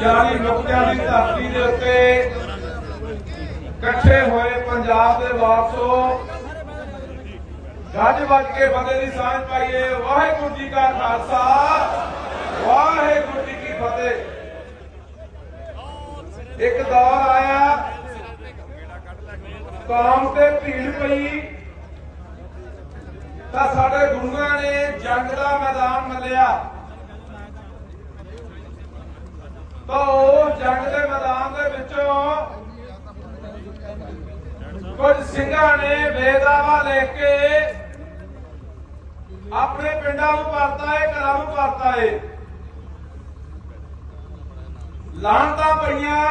ਚਾਲੀ ਨੁਕਤਿਆਂ ਦੀ ਧਰਤੀ ਦੇ ਉੱਤੇ ਇਕੱਠੇ ਹੋਏ ਪੰਜਾਬ ਦੇ ਵਾਰਸੋ ਗੱਜ ਵੱਜ ਕੇ ਬੰਦੇ ਦੀ ਸਾਂਝ ਪਾਈਏ। ਵਾਹਿਗੁਰੂ ਜੀ ਕਾ ਖਾਲਸਾ, ਵਾਹਿਗੁਰੂ ਜੀ ਕੀ ਫਤਿਹ। ਇੱਕ ਦੌਰ ਆਇਆ, ਕੌਮ ਤੇ ਭੀੜ ਪਈ। ਤਾਂ ਸਾਡੇ ਗੁਰੂਆਂ ਨੇ ਜੰਗ ਦਾ ਮੈਦਾਨ ਮੱਲਿਆ। ਤਾਂ ਉਹ ਜੰਗ ਦੇ ਮੈਦਾਨ ਦੇ ਵਿੱਚੋਂ ਕੁਝ ਸਿੰਘਾਂ ਨੇ ਬੇਦਾਵਾ ਲੈ ਕੇ ਆਪਣੇ ਪਿੰਡਾਂ ਨੂੰ ਪਰਤਾ ਏ, ਘਰਾਂ ਨੂੰ ਪਰਤਾ ਏ। ਲਾਂਤਾਂ ਪਈਆਂ।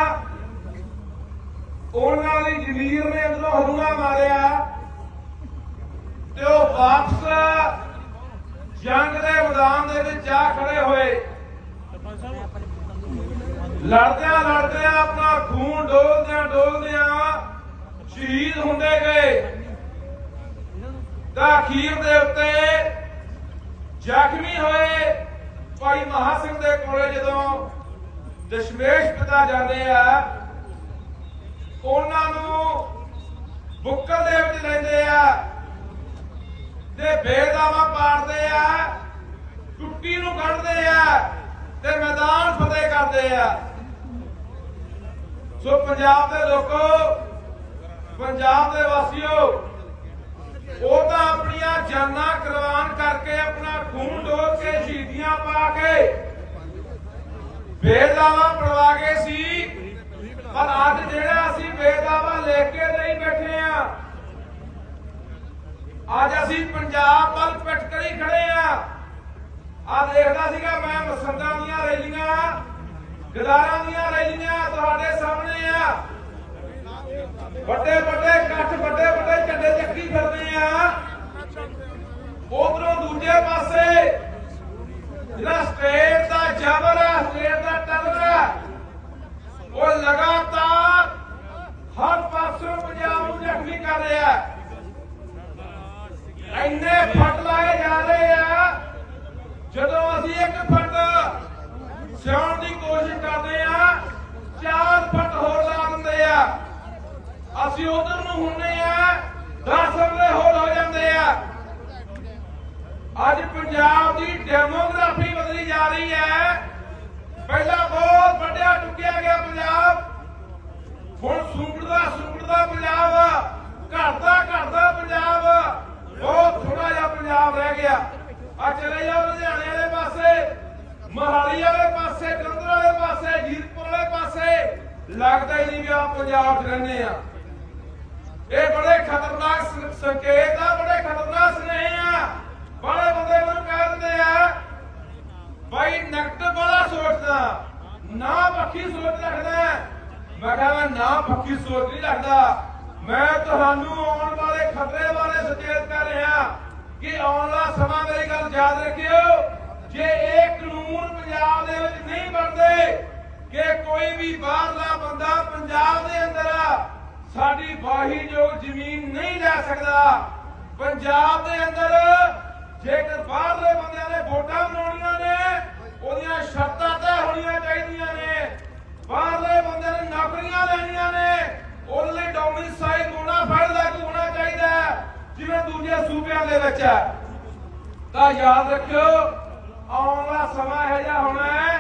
ਉਹਨਾਂ ਦੀ ਜ਼ਮੀਰ ਨੇ ਅੰਦਰੋਂ ਹਲੂਣਾ ਮਾਰਿਆ। ਤੇ ਉਹ ਵਾਪਸ ਜੰਗ ਦੇ ਮੈਦਾਨ ਦੇ ਵਿੱਚ ਜਾ ਖੜੇ ਹੋਏ। ਲੜਦਿਆਂ ਲੜਦਿਆਂ ਆਪਣਾ ਖੂਨ ਡੋਲਦਿਆਂ ਡੋਲਦਿਆਂ ਸ਼ਹੀਦ ਹੁੰਦੇ ਗਏ। ਤਾਂ ਅਖੀਰ ਦੇ ਉੱਤੇ ਜ਼ਖਮੀ ਹੋਏ ਭਾਈ ਮਹਾ ਸਿੰਘ ਦੇ ਕੋਲੇ ਜਦੋਂ ਦਸ਼ਮੇਸ਼ ਪਿਤਾ ਜਾਂਦੇ ਆ, ਉਹਨਾਂ ਨੂੰ ਬੁੱਕਰ ਦੇ ਵਿੱਚ ਲੈਂਦੇ ਆ ਤੇ ਬੇਦਾਵਾ ਪਾੜਦੇ ਆ, ਟੁੱਟੀ ਨੂੰ ਕੱਢਦੇ ਆ ਤੇ ਮੈਦਾਨ ਫਤਿਹ ਕਰਦੇ ਆ। ਸੋ ਪੰਜਾਬ ਦੇ ਲੋਕੋ, ਪੰਜਾਬ ਦੇ ਵਾਸੀਓ, ਉਹ ਤਾਂ ਆਪਣੀਆਂ ਜਾਨਾਂ ਕੁਰਬਾਨ ਕਰਕੇ ਆਪਣਾ ਖੂਨ ਡੋਲ ਕੇ ਸ਼ਹੀਦੀਆਂ ਪਾ ਕੇ ਬੇਦਾਵਾ ਪੜਵਾ ਗਏ ਸੀ। ਪਰ ਅੱਜ ਜਿਹੜਾ ਅਸੀਂ ਬੇਦਾਵਾ ਲੈ ਕੇ ਨਹੀਂ ਬੈਠੇ ਆ, ਅੱਜ ਅਸੀਂ ਪੰਜਾਬ ਵੱਲ ਪਿੱਠ ਕਰੀ ਖੜੇ ਆ। ਆ ਦੇਖਦਾ ਸੀਗਾ ਮੈਂ ਮਸੰਦਾਂ ਦੀਆਂ ਰੈਲੀਆਂ। ਗਦਾਰਾਂ ਦੀਆਂ ਰੈਲੀਆਂ ਤੁਹਾਡੇ ਸਾਹਮਣੇ ਆ। ਵੱਡੇ ਵੱਡੇ ਇਕੱਠ, ਵੱਡੇ ਵੱਡੇ ਝੰਡੇ ਚੱਕੀ ਫਿਰਦੇ ਆ। ਉਧਰੋਂ ਦੂਜੇ ਪਾਸੇ ਜਿਹੜਾ ਸਟੇਟ ਦਾ ਜ਼ਬਰ ਹੈ ਸਟੇਟ ਦਾ ਟੱਲਰ ਹੈ ਉਹ ਲਗਾਤਾਰ ਹਰ ਪਾਸੋਂ ਪੰਜਾਬ ਨੂੰ ਜ਼ਖਮੀ ਕਰ ਰਿਹਾ ਹੈ ਇੰਨੇ ਫੱਟ ਲਾਏ ਜਾ ਰਹੇ ਆ ਜਦੋਂ ਅਸੀਂ ਇੱਕ ਫੱਟ ਸਿਆਉਣ ਦੀ ਕੋਸ਼ਿਸ਼ ਕਰਦੇ ਆ ਚਾਰ ਫੱਟ ਹੋਰ ਲਾ ਦਿੰਦੇ ਆ ਅਸੀਂ ਉਧਰ ਨੂੰ ਹੁੰਨੇ ਆ 10 ਅਗਲੇ ਹੋਰ ਹੋ ਜਾਂਦੇ ਆ ਅੱਜ ਪੰਜਾਬ ਦੀ ਡੈਮੋਗ੍ਰਾਫੀ ਬਦਲੀ ਜਾ ਰਹੀ ਹੈ। ਪਹਿਲਾਂ ਬਹੁਤ ਵੱਡਿਆ ਟੁੱਕਿਆ ਗਿਆ ਪੰਜਾਬ। ਹੁਣ ਸੁੰਗੜਦਾ ਸੁੰਗੜਦਾ ਪੰਜਾਬ, ਘਟਦਾ ਘਟਦਾ ਪੰਜਾਬ। ਬਹੁਤ ਥੋੜਾ ਜਿਹਾ ਪੰਜਾਬ ਰਹਿ ਗਿਆ। ਆ ਚਲੇ ਜਾਓ ਲੁਧਿਆਣੇ ਵਾਲੇ ਪਾਸੇ, ਮਹਾਲੀ ਵਾਲੇ ਪਾਸੇ, ਜਲੰਧਰ ਵਾਲੇ ਪਾਸੇ, ਜੀਰਪੁਰ ਵਾਲੇ ਪਾਸੇ। ਲੱਗਦਾ ਹੀ ਨਹੀਂ ਵੀ ਆ ਪੰਜਾਬ 'ਚ ਰਹਿੰਦੇ ਆ। ਇਹ ਬੜੇ ਖਤਰਨਾਕ ਸੰਕੇਤ ਆ, ਬੜੇ ਖਤਰਨਾਕ ਸੁਨੇਹੇ ਆ। ਬੜੇ ਬੰਦੇ ਮੈਨੂੰ ਕਹਿ ਦਿੰਦੇ ਆ। ਭਾਈ ਨਕਟ ਬੜਾ ਸੋਚਦਾ। ਨਾ ਪੱਖੀ ਸੋਚ ਰੱਖਦਾ। ਮੈਂ ਕਹਾਂ ਨਾ ਪੱਖੀ ਸੋਚ ਨਹੀਂ ਰੱਖਦਾ। ਮੈਂ ਤੁਹਾਨੂੰ ਆਉਣ ਵਾਲੇ ਖਤਰੇ ਬਾਰੇ ਸੁਚੇਤ ਕਰ ਰਿਹਾ ਕਿ ਆਉਣ ਵਾਲਾ ਸਮਾਂ ਮੇਰੀ ਗੱਲ ਯਾਦ ਰੱਖਿਓ। ਜੇ ਇਹ ਕਾਨੂੰਨ ਪੰਜਾਬ ਦੇ ਵਿੱਚ ਨਹੀਂ ਬਣਦੇ, ਕਿ ਕੋਈ ਵੀ ਬਾਹਰਲਾ ਬੰਦਾ ਪੰਜਾਬ ਦੇ ਅੰਦਰ ਸਾਡੀ ਵਾਹੀਯੋਗ ਜ਼ਮੀਨ ਨਹੀਂ ਲੈ ਸਕਦਾ। ਪੰਜਾਬ ਦੇ ਅੰਦਰ ਜੇਕਰ ਬਾਹਰਲੇ ਬੰਦਿਆਂ ਨੇ ਵੋਟਾਂ ਬਣਾਉਣੀਆਂ ਨੇ, ਉਹਦੀਆਂ ਸ਼ਰਤਾਂ ਤੈਅ ਹੋਣੀਆਂ ਚਾਹੀਦੀਆਂ ਨੇ। ਬਾਹਰਲੇ ਬੰਦਿਆਂ ਨੇ ਨੌਕਰੀਆਂ ਲੈਣੀਆਂ ਨੇ, ਉਹਦੇ ਲਈ ਡੋਮਿਸਾਈਲ ਹੋਣਾ ਫੜ ਲਾਗੂ ਹੋਣਾ ਚਾਹੀਦਾ ਜਿਵੇਂ ਦੂਜੇ ਸੂਬਿਆਂ ਦੇ ਵਿੱਚ ਹੈ। ਤਾਂ ਯਾਦ ਰੱਖਿਓ, ਆਉਣ ਵਾਲਾ ਸਮਾਂ ਇਹੋ ਜਿਹਾ ਹੋਣਾ ਹੈ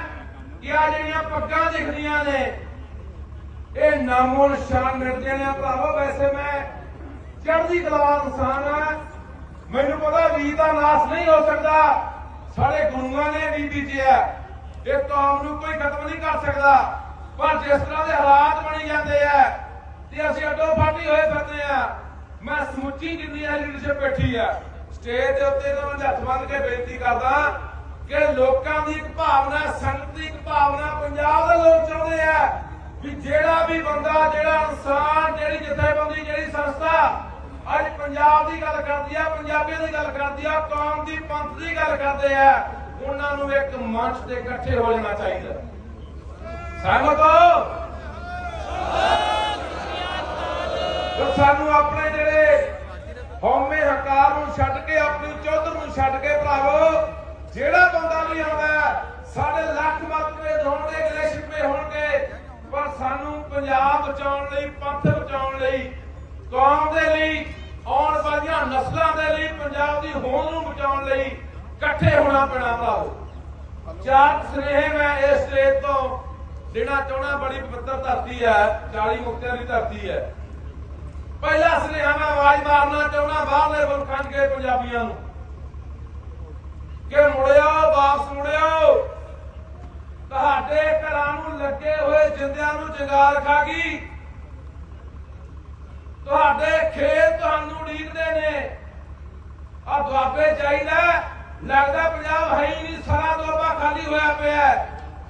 ਕਿ ਆ ਜਿਹੜੀਆਂ ਪੱਗਾਂ ਦਿਖਦੀਆਂ ਨੇ, ਇਹ ਨਾਮੋ ਨਿਸ਼ਾਨ ਮਿਟਦੇ ਨੇ ਭਰਾਵੋ, ਵੈਸੇ ਮੈਂ ਚੜ੍ਹਦੀ ਕਲਾ ਇਨਸਾਨ ਆ ਮੈਨੂੰ ਪਤਾ ਵੀ ਦਾ ਨਾਸ ਨਹੀਂ ਹੋ ਸਕਦਾ। ਸਾਡੇ ਗੁਰੂਆਂ ਨੇ ਵੀ ਬੀਜਿਆ। ਇਹ ਕੌਮ ਨੂੰ ਕੋਈ ਖਤਮ ਨਹੀਂ ਕਰ ਸਕਦਾ। ਪਰ ਜਿਸ ਤਰ੍ਹਾਂ ਦੇ ਹਾਲਾਤ ਬਣੀ ਜਾਂਦੇ ਆ, ਤੇ ਅਸੀਂ ਅੱਡੋ ਫਾਟੀ ਹੋਏ ਫਿਰਦੇ ਆ। ਮੈਂ ਸਮੁੱਚੀ ਜਿੰਨੀ ਆ ਲੀਡਰਸ਼ਿਪ ਬੈਠੀ ਆ ਸਟੇਜ ਦੇ ਉੱਤੇ ਤਾਂ ਮੈਂ ਹੱਥ ਬੰਨ ਕੇ ਬੇਨਤੀ ਕਰਦਾ ਕਿ ਲੋਕਾਂ ਦੀ ਇੱਕ ਭਾਵਨਾ, ਸੰਗਤ ਦੀ ਇੱਕ ਭਾਵਨਾ ਪੰਜਾਬ ਦੇ ਲੋਕ ਚਾਹੁੰਦੇ ਆ ਵੀ ਜਿਹੜਾ ਵੀ ਬੰਦਾ, ਜਿਹੜਾ ਇਨਸਾਨ, ਜਿਹੜੀ ਜਥੇਬੰਦੀ, ਜਿਹੜੀ ਸੰਸਥਾ ਅੱਜ ਪੰਜਾਬ ਦੀ ਗੱਲ ਕਰਦੀ ਆ, ਪੰਜਾਬੀਆਂ ਦੀ ਗੱਲ ਕਰਦੀ ਆ, ਕੌਮ ਦੀ ਪੰਥ ਦੀ ਗੱਲ ਕਰਦੇ ਆ, ਉਹਨਾਂ ਨੂੰ ਇੱਕ ਮੰਚ ਤੇ ਇਕੱਠੇ ਹੋ ਜਾਣਾ ਚਾਹੀਦਾ। ਸਹਿਮਤ ਹੋ? ਸਾਨੂੰ ਆਪਣੇ ਜਿਹੜੇ ਹਉਮੈ ਹਕਾਰ ਨੂੰ ਛੱਡ ਕੇ, ਆਪਣੀ ਚੌਧਰ ਨੂੰ ਛੱਡ ਕੇ ਭਰਾਵੋ, ਜਿਹੜਾ ਬੰਦਾ ਨਹੀਂ ਆਉਂਦਾ, ਸਾਡੇ ਲੱਖ ਮਤਭੇਦ ਹੋਣਗੇ ਗਿਲੇ ਹੋਣਗੇ, ਪਰ ਸਾਨੂੰ ਪੰਜਾਬ ਬਚਾਉਣ ਲਈ, ਪੰਥ ਬਚਾਉਣ ਲਈ ਕੌਮ ਦੇ ਲਈ, ਆਉਣ ਵਾਲੀਆਂ ਨਸਲਾਂ ਦੇ ਲਈ, ਪੰਜਾਬ ਦੀ ਹੋਂਦ ਨੂੰ ਬਚਾਉਣ ਲਈ ਇਕੱਠੇ ਹੋਣਾ ਪੈਣਾ ਭਰਾਵੋ। ਚਾਰ ਸਨੇਹ ਮੈਂ ਇਸ ਸਟੇਜ ਤੋਂ ਦੇਣਾ ਚਾਹਣਾ ਬੜੀ ਪਵਿੱਤਰ ਧਰਤੀ ਹੈ 40 ਮੁਕਤਿਆਂ ਦੀ ਧਰਤੀ ਹੈ। ਪਹਿਲਾ ਸੁਨੇਹਾ ਮੈਂ ਆਵਾਜ਼ ਮਾਰਨਾ ਚਾਹੁੰਦਾ, ਬਾਹਰਲੇ ਮੁਲਕਾਂ ਦੇ ਪੰਜਾਬੀਆਂ ਨੂੰ। ਕਿ ਮੁੜਿਓ, ਵਾਪਸ ਮੁੜਿਓ। ਤੁਹਾਡੇ ਘਰਾਂ ਨੂੰ ਲੱਗੇ ਹੋਏ ਜਿੰਦਿਆਂ ਨੂੰ ਜੰਗਾਲ ਖਾ ਗਈ। ਤੁਹਾਡੇ ਖੇਤ ਤੁਹਾਨੂੰ ਉਡੀਕਦੇ ਨੇ। ਆ ਦੁਆਬੇ ਚਾਹੀਦਾ ਲੱਗਦਾ ਪੰਜਾਬ ਹੈ ਹੀ ਨਹੀਂ, ਸਾਰਾ ਦੁਆਬਾ ਖਾਲੀ ਹੋਇਆ ਪਿਆ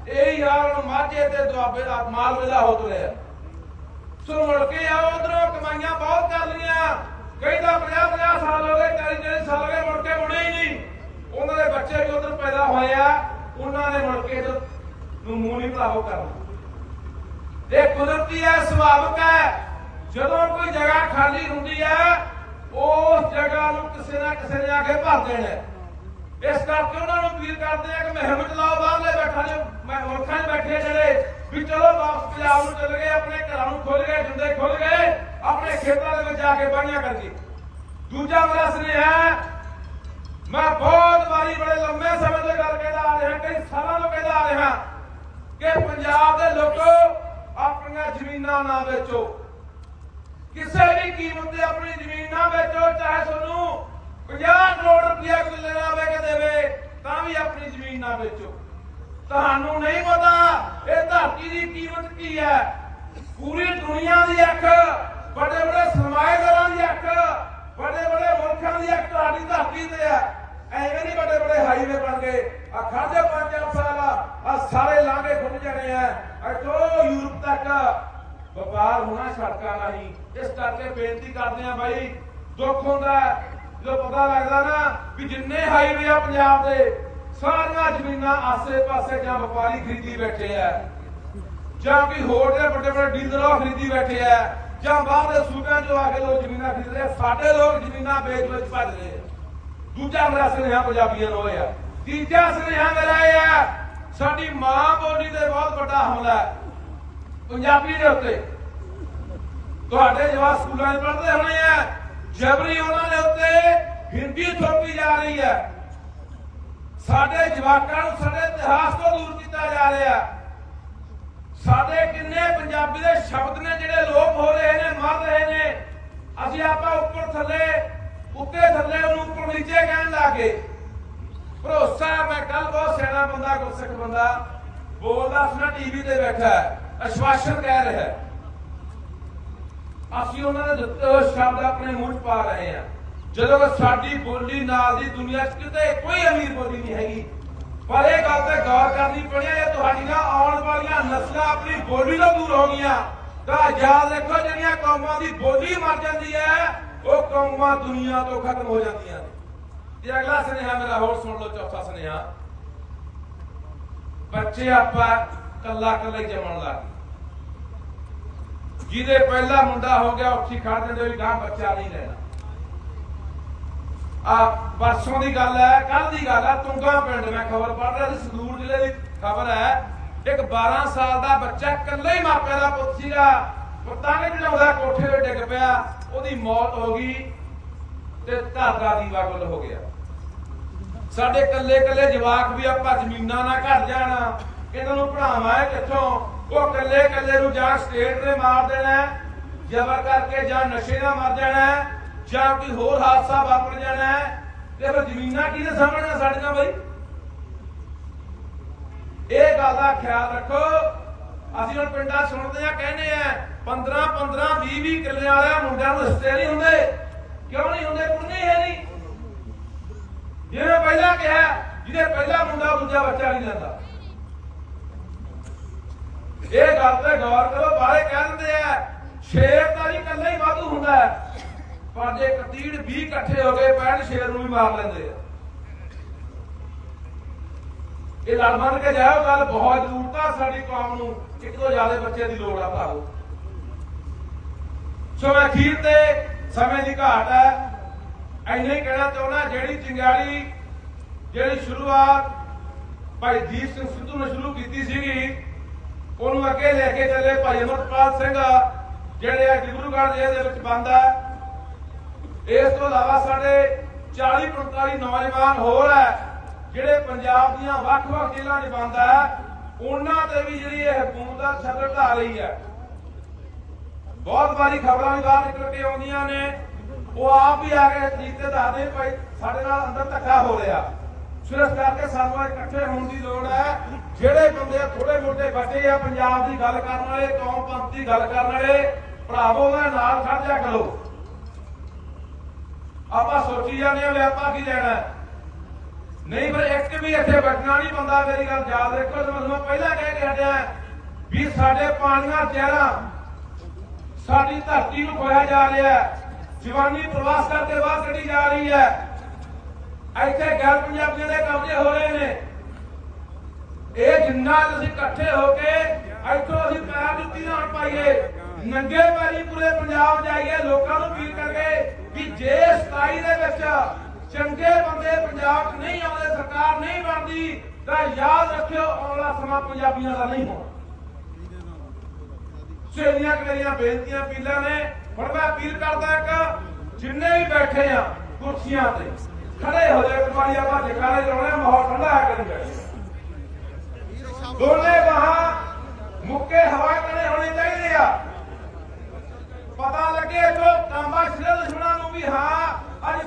ਇਹ ਯਾਰ ਹੁਣ ਮਾਝੇ ਤੇ ਦੁਆਬੇ ਦਾ ਮਾਲ ਵੇਲਾ ਹੋ ਤੁਰਿਆ ਸੋ ਮੁੜ ਕੇ ਆਓ ਉਧਰੋਂ, ਕਮਾਈਆਂ ਬਹੁਤ ਕਰ ਲਈਆਂ ਕਹਿੰਦਾ ਤਾਂ 50 50 ਸਾਲ ਹੋ ਗਏ 40 40 ਸਾਲ ਹੋ ਗਏ, ਮੁੜ ਕੇ ਮੁੜੇ ਹੀ ਨਹੀਂ। ਉਹਨਾਂ ਦੇ ਬੱਚੇ ਵੀ ਉਧਰ ਪੈਦਾ ਹੋਏ ਆ। ਉਹਨਾਂ ਨੇ ਮੁੜ ਕੇ ਨੂੰ ਮੂੰਹ ਨਹੀਂ ਭਰਾਵੋ ਕਰਨਾ। ਇਹ ਕੁਦਰਤੀ ਹੈ ਸੁਭਾਵਿਕ ਹੈ। ਜਦੋਂ ਕੋਈ ਜਗ੍ਹਾ ਖਾਲੀ ਹੁੰਦੀ ਹੈ, ਉਸ ਜਗ੍ਹਾ ਨੂੰ ਕਿਸੇ ਨਾ ਕਿਸੇ ਨੇ ਆ ਕੇ ਭਰ ਦੇਣਾ ਇਸ ਕਰਕੇ ਉਹਨਾਂ ਨੂੰ ਅਪੀਲ ਕਰਦੇ ਆ ਕਿ ਮੁਹਿੰਮ ਚਲਾਓ, ਬਾਹਰਲੇ ਬੈਠਾ ਜੋ ਮੈਂ ਮੁਲਕਾਂ 'ਚ ਬੈਠੇ ਜਿਹੜੇ ਵੀ ਚਲੋ ਵਾਪਸ ਪੰਜਾਬ ਨੂੰ ਚਲੇ ਗਏ, ਆਪਣੇ ਘਰਾਂ ਨੂੰ ਖੁੱਲ ਗਏ ਜਿੰਦੇ ਖੁੱਲ ਗਏ, ਆਪਣੇ ਖੇਤਾਂ ਦੇ ਵਿੱਚ ਜਾ ਕੇ ਬਾਈਆਂ ਕਰਕੇ। ਦੂਜਾ ਮੇਰਾ ਸੁਨੇਹਾ ਮੈਂ ਬਹੁਤ ਵਾਰੀ ਬੜੇ ਲੰਮੇ ਸਮੇਂ ਤੋਂ ਗੱਲ ਕਹਿੰਦਾ ਆ ਰਿਹਾ, ਕਈ ਸਾਲਾਂ ਤੋਂ ਕਹਿੰਦਾ ਆ ਰਿਹਾ ਕਿ ਪੰਜਾਬ ਦੇ ਲੋਕੋ ਆਪਣੀਆਂ ਜ਼ਮੀਨਾਂ ਨਾ ਵੇਚੋ। ਕਿਸੇ ਵੀ ਕੀਮਤ ਤੇ ਆਪਣੀ ਜ਼ਮੀਨ ਨਾ ਵੇਚੋ, ਚਾਹੇ ਤੁਹਾਨੂੰ 50 ਕਰੋੜ ਰੁਪਇਆ ਕਿੱਲੇ ਦਾ ਵੇ ਦੇਵੇ, ਤਾਂ ਵੀ ਆਪਣੀ ਜ਼ਮੀਨ ਨਾ ਵੇਚੋ। ਤੁਹਾਨੂੰ ਨਹੀਂ ਪਤਾ ਇਹ ਧਰਤੀ ਦੀ ਕੀਮਤ ਕੀ ਹੈ। ਪੂਰੀ ਦੁਨੀਆ ਦੀ ਅੱਖ ਬੜੇ ਬੜੇ ਸਰਮਾਏਦਾਰਾਂ ਦੀ ਅੱਖ ਵੱਡੇ ਵੱਡੇ ਮੁਲਕਾਂ ਦੀ ਅੱਖ ਤੁਹਾਡੀ ਧਰਤੀ ਤੇ ਹੈ। ਐਵੇਂ ਨਹੀਂ ਵੱਡੇ ਬੜੇ ਹਾਈਵੇ ਬਣ ਗਏ। ਆ ਖਾਦੇ ਪੰਜ ਸਾਲ ਆ ਸਾਰੇ ਲਾਂਘੇ ਖੁੱਲ ਜਾਣੇ ਆ। ਇੱਥੋਂ ਯੂਰਪ ਤੱਕ ਵਪਾਰ ਹੋਣਾ ਸੜਕਾਂ ਰਾਹੀਂ। ਇਸ ਕਰਕੇ ਬੇਨਤੀ ਕਰਦੇ ਆ ਬਾਈ, ਦੁੱਖ ਹੁੰਦਾ ਜਦੋਂ ਪਤਾ ਲੱਗਦਾ ਨਾ ਵੀ ਜਿੰਨੇ ਹਾਈਵੇ ਆ ਪੰਜਾਬ ਦੇ, ਸਾਰੀਆਂ ਜ਼ਮੀਨਾਂ ਆਸੇ-ਪਾਸੇ ਜਾਂ ਵਪਾਰੀ ਖਰੀਦੀ ਬੈਠੇ ਆ। ਜਾਂ ਕੋਈ ਹੋਰ ਦੇ ਵੱਡੇ ਵੱਡੇ ਡੀਲਰ ਉਹ ਖਰੀਦੀ ਬੈਠੇ ਆ। ਜਾਂ ਬਾਹਰ ਦੇ ਸੂਬਿਆਂ ਚੋਂ ਆ ਕੇ ਲੋਕ ਜ਼ਮੀਨਾਂ ਖਰੀਦ ਰਹੇ ਸਾਡੇ ਲੋਕ ਜ਼ਮੀਨਾਂ ਵੇਚ ਵਿੱਚ ਭੱਜ ਰਹੇ ਦੂਜਾ ਮੇਰਾ ਸੁਨੇਹਾ ਪੰਜਾਬੀਆਂ ਨੂੰ ਹੋਇਆ ਤੀਜਾ ਸੁਨੇਹਾ ਮੇਰਾ ਇਹ ਹੈ ਸਾਡੀ ਮਾਂ ਬੋਲੀ ਤੇ ਬਹੁਤ ਵੱਡਾ ਹਮਲਾ ਹੈ। ਪੰਜਾਬੀ ਦੇ ਉੱਤੇ। ਤੁਹਾਡੇ ਜਵਾਬ ਸਕੂਲਾਂ 'ਚ ਪੜ੍ਹਦੇ ਹੋਣੇ ਆ। ਜਬਰੀ ਉਹਨਾਂ ਦੇ ਉੱਤੇ ਹਿੰਦੀ ਥੋਪੀ ਜਾ ਰਹੀ ਹੈ। ਸਾਡੇ ਜਵਾਕਾਂ ਨੂੰ ਸਾਡੇ ਇਤਿਹਾਸ ਤੋਂ ਦੂਰ ਕੀਤਾ ਜਾ ਰਿਹਾ ਸਾਡੇ ਕਿੰਨੇ ਪੰਜਾਬੀ ਦੇ ਸ਼ਬਦ ਨੇ, ਜਿਹੜੇ ਲੋਪ ਹੋ ਰਹੇ ਨੇ, ਮਰ ਰਹੇ ਨੇ। ਅਸੀਂ ਆਪਾਂ ਉੱਪਰ ਥੱਲੇ, ਉੱਤੇ ਥੱਲੇ ਉਹਨੂੰ ਉੱਪਰ ਨੀਚੇ ਕਹਿਣ ਲੱਗੇ। ਭਰੋਸਾ ਮੈਂ ਕੱਲ ਬਹੁਤ ਸਿਆਣਾ ਬੰਦਾ, ਗੁਰਸਿੱਖ ਬੰਦਾ। ਬੋਲਦਾ ਸੁਣਾ ਟੀਵੀ ਤੇ ਬੈਠਾ ਹੈ। ਅਸ਼ਵਾਸਨ ਕਹਿ ਰਿਹਾ ਹੈ। ਅਸੀਂ ਉਹਨਾਂ ਦੇ ਦਿੱਤੇ ਸ਼ਬਦ ਆਪਣੇ ਮੂੰਹ 'ਚ ਪਾ ਰਹੇ ਹਾਂ। ਜਦੋਂ ਸਾਡੀ ਬੋਲੀ ਨਾਲ ਦੀ ਦੁਨੀਆ 'ਚ ਕਿਤੇ ਕੋਈ ਅਮੀਰ ਬੋਲੀ ਨਹੀਂ ਹੈਗੀ। ਪਰ ਇਹ ਗੱਲ ਤੇ ਗੌਰ ਕਰਨੀ ਪਣੀ ਹੈ ਜੇ ਤੁਹਾਡੀਆਂ ਆਉਣ ਵਾਲੀਆਂ ਨਸਲਾਂ ਆਪਣੀ ਬੋਲੀ ਤੋਂ ਦੂਰ ਹੋ ਗਈਆਂ। ਤਾਂ ਯਾਦ ਰੱਖੋ, ਜਿਹੜੀਆਂ ਕੌਮਾਂ ਦੀ ਬੋਲੀ ਮਰ ਜਾਂਦੀ ਹੈ, ਉਹ ਕੌਮਾਂ ਦੁਨੀਆ ਤੋਂ ਖਤਮ ਹੋ ਜਾਂਦੀਆਂ ਨੇ। ਤੇ ਅਗਲਾ ਸੁਨੇਹਾ ਮੇਰਾ ਹੋਰ ਸੁਣ ਲਓ, ਚੌਥਾ ਸੁਨੇਹਾ। ਬੱਚੇ, ਆਪਾਂ ਕੱਲਾ ਕੱਲਾ ਹੀ ਜੰਮਣ ਲੱਗ ਗਏ ਜਿਹਦੇ ਪਹਿਲਾ ਮੁੰਡਾ ਹੋ ਗਿਆ, ਉੱਥੇ ਖੜ ਜਾਂਦੇ ਵੀ ਗਾਂ ਬੱਚਾ ਨਹੀਂ ਲੈਣਾ। ਆ ਪਰਸੋਂ ਦੀ ਗੱਲ ਹੈ ਕੱਲ ਦੀ ਗੱਲ ਹੈ, ਤੁੰਗਾ ਪਿੰਡ ਮੈਂ ਖਬਰ ਪੜ੍ਹ ਰਿਹਾ ਸੀ, ਸੰਗਰੂਰ ਜ਼ਿਲ੍ਹੇ ਦੀ ਖਬਰ ਹੈ। ਇੱਕ 12 ਸਾਲ ਦਾ ਬੱਚਾ ਇਕੱਲੇ ਹੀ ਮਾਪਿਆਂ ਦਾ ਪੁੱਤ ਸੀਗਾ। ਪਤੰਗ ਚੜਾਉਂਦਾ ਕੋਠੇ ਤੇ ਡਿੱਗ ਪਿਆ, ਉਹਦੀ ਮੌਤ ਹੋ ਗਈ ਤੇ ਧਰਦਾ ਦੀਵਾ ਗੁੱਲ ਹੋ ਗਿਆ। ਸਾਡੇ ਇਕੱਲੇ ਇਕੱਲੇ ਜਵਾਕ ਵੀ ਆਪਾਂ ਜ਼ਮੀਨਾਂ ਨਾਲ ਘਟ ਜਾਣਾ। ਇਹਨਾਂ ਨੂੰ ਪੜਾਵਾਂ ਹੈ ਕਿੱਥੋਂ? ਉਹ ਇਕੱਲੇ ਇਕੱਲੇ ਨੂੰ ਜਾਂ ਸਟੇਟ ਨੇ ਮਾਰ ਦੇਣਾ ਜ਼ਬਰ ਕਰਕੇ ਜਾਂ ਨਸ਼ੇ ਨਾਲ ਮਰ ਜਾਣਾ ਜਾਂ ਕੋਈ ਹੋਰ ਹਾਦਸਾ ਵਾਪਰ ਜਾਣਾ ਤੇ ਫਿਰ ਜ਼ਮੀਨਾਂ ਕਿਹਦੇ ਸਾਹਮਣੇ ਸਾਡੀਆਂ ਬਈ? ਇਹ ਗੱਲ ਦਾ ਖਿਆਲ ਰੱਖੋ। ਅਸੀਂ ਹੁਣ ਪਿੰਡਾਂ ਸੁਣਦੇ ਆ ਕਹਿੰਦੇ ਆ 15 15 20 20 ਕਿੱਲੇ ਵਾਲਿਆਂ ਮੁੰਡਿਆਂ ਨੂੰ ਹਿੱਸੇ ਨਹੀਂ ਹੁੰਦੇ। ਕਿਉਂ ਨਹੀਂ ਹੁੰਦੇ? ਕੁੜਨੇ ਹੈ ਨਹੀਂ। ਜਿਵੇਂ ਪਹਿਲਾਂ ਕਿਹਾ, ਜਿਹਦੇ ਪਹਿਲਾ ਮੁੰਡਾ ਦੂਜਾ ਬੱਚਾ ਨਹੀਂ ਜਾਂਦਾ ਇਹ ਗੱਲ ਤੇ ਗੌਰ ਕਰੋ ਬਾਰੇ ਕਹਿ ਦਿੰਦੇ ਆ, ਸ਼ੇਰ ਤਾਂ ਨਹੀਂ ਇਕੱਲਾ ਹੀ ਵਾਧੂ ਹੁੰਦਾ ਪਰ ਜੇ ਕਤੀੜ 20 ਇਕੱਠੇ ਹੋ ਗਏ ਪੈਣ ਸ਼ੇਰ ਨੂੰ ਵੀ ਮਾਰ ਲੈਂਦੇ ਆ। ਇਹ ਲੜ ਮੰਨ ਕੇ ਜਾਓ ਗੱਲ ਬਹੁਤ ਜ਼ਰੂਰਤ ਆ ਸਾਡੀ ਕੌਮ ਨੂੰ ਇੱਕ ਤੋਂ ਜ਼ਿਆਦਾ ਬੱਚਿਆਂ ਦੀ ਲੋੜ ਆ ਭਾਰੋ ਸੋ ਅਖੀਰ ਤੇ ਸਮੇਂ ਦੀ ਘਾਟ ਹੈ ਐਨੇ ਕਹਿਣਾ ਚਾਹੁੰਦਾ, ਜਿਹੜੀ ਚਿੰਗਾੜੀ ਜਿਹੜੀ ਸ਼ੁਰੂਆਤ ਭਾਈ ਦੀਪ ਸਿੰਘ ਸਿੱਧੂ ਨੇ ਸ਼ੁਰੂ ਕੀਤੀ ਸੀਗੀ ਉਹਨੂੰ ਅੱਗੇ ਲੈ ਕੇ ਚੱਲੇ ਭਾਈ ਅਮਰਪਾਲ ਸਿੰਘ, ਜਿਹੜੇ ਆ ਡਿਬਰੂਗੜ੍ਹ ਜੇਲ੍ਹ ਦੇ ਵਿੱਚ ਬੰਦ ਇਸ ਤੋਂ ਇਲਾਵਾ ਸਾਡੇ 40 45 ਨੌਜਵਾਨ ਹੋਰ ਹੈ ਜਿਹੜੇ ਪੰਜਾਬ ਦੀਆਂ ਵੱਖ-ਵੱਖ ਜ਼ਿਲ੍ਹਿਆਂ 'ਚ ਬੰਦ ਹੈ ਉਹਨਾਂ ਤੇ ਵੀ ਜਿਹੜੀ ਇਹ ਹਕੂਮਤ ਦਾ ਛੱਤਰ ਢਾ ਰਹੀ ਹੈ ਬਹੁਤ ਵਾਰੀ ਖਬਰਾਂ ਵੀ ਬਾਹਰ ਨਿਕਲ ਕੇ ਆਉਂਦੀਆਂ ਨੇ। ਉਹ ਆਪ ਵੀ ਆ ਕੇ ਤਰੀਕ ਦੱਸਦੇ ਭਾਈ ਸਾਡੇ ਨਾਲ ਅੰਦਰ ਧੱਕਾ ਹੋ ਰਿਹਾ। ਸੋ ਇਸ ਕਰਕੇ ਸਾਨੂੰ ਇਕੱਠੇ ਹੋਣ ਦੀ ਲੋੜ ਹੈ। ਜਿਹੜੇ ਬੰਦੇ ਥੋੜੇ ਮੋਟੇ ਵੱਡੇ ਆ, ਪੰਜਾਬ ਦੀ ਗੱਲ ਕਰਨ ਵਾਲੇ, ਕੌਮ ਪੰਥ ਦੀ ਗੱਲ ਕਰਨ ਵਾਲੇ, ਭਰਾਵੋ ਦਾ ਨਾਲ ਖੜ ਜਾ ਕਰੋ। ਆਪਾਂ ਸੋਚੀ ਜਾਂਦੇ ਆ ਆਪਾਂ ਕੀ ਲੈਣਾ ਨਹੀਂ, ਪਰ ਇੱਕ ਵੀ ਇੱਥੇ ਬੈਠਣਾ ਨਹੀਂ ਬੰਦਾ ਮੇਰੀ ਗੱਲ ਯਾਦ ਰੱਖੋ ਤੇ ਮੈਂ ਪਹਿਲਾਂ ਕਹਿ ਕੇ ਹਟਿਆ ਵੀ ਸਾਡੇ ਪਾਣੀਆਂ ਚਿਹਰਾ ਸਾਡੀ ਧਰਤੀ ਨੂੰ ਖੋਇਆ ਜਾ ਰਿਹਾ ਜਵਾਨੀ ਪ੍ਰਵਾਸ ਕਰਕੇ ਬਾਹਰ ਕੱਢੀ ਜਾ ਰਹੀ ਹੈ। ਇੱਥੇ ਗੈਰ ਪੰਜਾਬੀਆਂ ਦੇ ਕਬਜ਼ੇ ਹੋ ਰਹੇ ਨੇ। ਇਹ ਜਿੰਨਾ ਤੁਸੀਂ ਇਕੱਠੇ ਹੋ ਕੇ ਇੱਥੋਂ ਅਸੀਂ ਪੈਰ ਦਿੱਤੀ ਨਾ ਪਾਈਏ। ਨੰਗੇ ਪੈਰੀ ਪੂਰੇ ਪੰਜਾਬ ਜਾਈਏ, ਲੋਕਾਂ ਨੂੰ ਅਪੀਲ ਕਰਕੇ ਵੀ ਜੇ 27 ਦੇ ਵਿੱਚ ਚੰਗੇ ਬੰਦੇ ਪੰਜਾਬ 'ਚ ਨਹੀਂ ਆਉਂਦੇ, ਸਰਕਾਰ ਨਹੀਂ ਬਣਦੀ, ਤਾਂ ਯਾਦ ਰੱਖਿਓ ਆਉਣ ਵਾਲਾ ਸਮਾਂ ਪੰਜਾਬੀਆਂ ਦਾ ਨਹੀਂ ਹੋਣਾ। ਸੇਨੀਆਂ ਮੇਰੀਆਂ ਬੇਨਤੀਆਂ ਪੀਲਾਂ ਨੇ। ਹੁਣ ਮੈਂ ਅਪੀਲ ਕਰਦਾ ਇੱਕ, ਜਿੰਨੇ ਵੀ ਬੈਠੇ ਆ, ਕੁਰਸੀਆਂ ਤੇ ਖੜੇ ਹੋ ਜਾਓ, ਇੱਕ ਆਪਾਂ ਜਕਾਰੇ ਲਾਉਣੇ ਮਾਹੌਲ ਠੰਡਾ ਆ ਕੇ ਦੋਨੇ ਬਾਹਾਂ ਮੁੱਕੇ ਹਵਾ ਕਣੇ ਹੋਣੇ ਚਾਹੀਦੇ ਆ। ਪਤਾ ਲੱਗੇ ਜੋ ਤਾਂਬਾ ਸਿਰੇ ਦੁਸ਼ਮਣਾਂ ਨੂੰ ਵੀ ਹਾਂ, ਅੱਜ